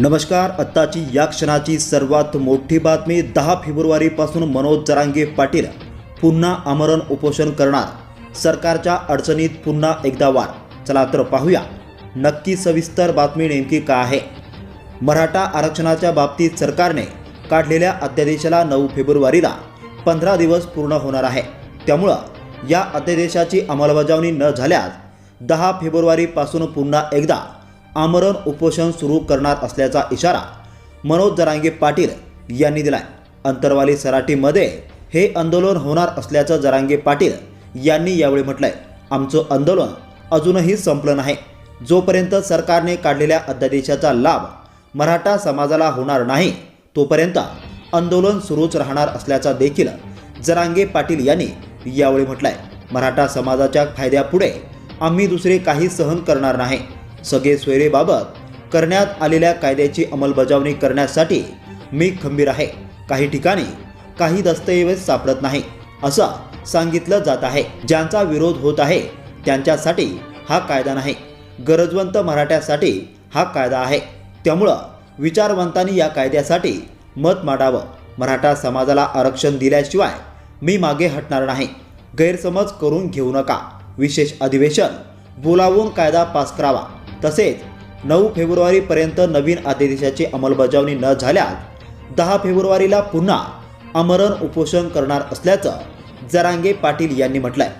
नमस्कार आत्ताची या क्षणाची सर्वात मोठी बातमी दहा फेब्रुवारीपासून मनोज जरांगे पाटील पुन्हा आमरण उपोषण करणार. सरकारच्या अडचणीत पुन्हा एकदा वार. चला तर पाहूया. नक्की सविस्तर बातमी नेमकी काय आहे? मराठा आरक्षणाच्या बाबतीत सरकारने काढलेल्या अध्यादेशाला नऊ फेब्रुवारीला पंधरा दिवस पूर्ण होणार आहे. त्यामुळं या अध्यादेशाची अंमलबजावणी न झाल्यास दहा फेब्रुवारीपासून पुन्हा एकदा आमरण उपोषण सुरू करणार असल्याचा इशारा मनोज जरांगे पाटील यांनी दिलाय. अंतरवाली सराटीमध्ये हे आंदोलन होणार असल्याचं जरांगे पाटील यांनी यावेळी म्हटलंय. आमचं आंदोलन अजूनही संपलं नाही. जोपर्यंत सरकारने काढलेल्या अध्यादेशाचा लाभ मराठा समाजाला होणार नाही तोपर्यंत आंदोलन सुरूच राहणार असल्याचा देखील जरांगे पाटील यांनी यावेळी म्हटलंय. मराठा समाजाच्या फायद्यापुढे आम्ही दुसरे काही सहन करणार नाही. सगळे सोयरेबाबत करण्यात आलेल्या कायद्याची अंमलबजावणी करण्यासाठी मी खंबीर आहे. काही ठिकाणी काही दस्तऐवज सापडत नाही असं सांगितलं जात आहे. ज्यांचा विरोध होत आहे त्यांच्यासाठी हा कायदा नाही. गरजवंत मराठ्यासाठी हा कायदा आहे. त्यामुळं विचारवंतांनी या कायद्यासाठी मत मांडावं. मराठा समाजाला आरक्षण दिल्याशिवाय मी मागे हटणार नाही. गैरसमज करून घेऊ नका. विशेष अधिवेशन बोलावून कायदा पास करावा. तसेच नऊ फेब्रुवारीपर्यंत नवीन आदेशाची अंमलबजावणी न झाल्यास दहा फेब्रुवारीला पुन्हा आमरण उपोषण करणार असल्याचं जरांगे पाटील यांनी म्हटलंय.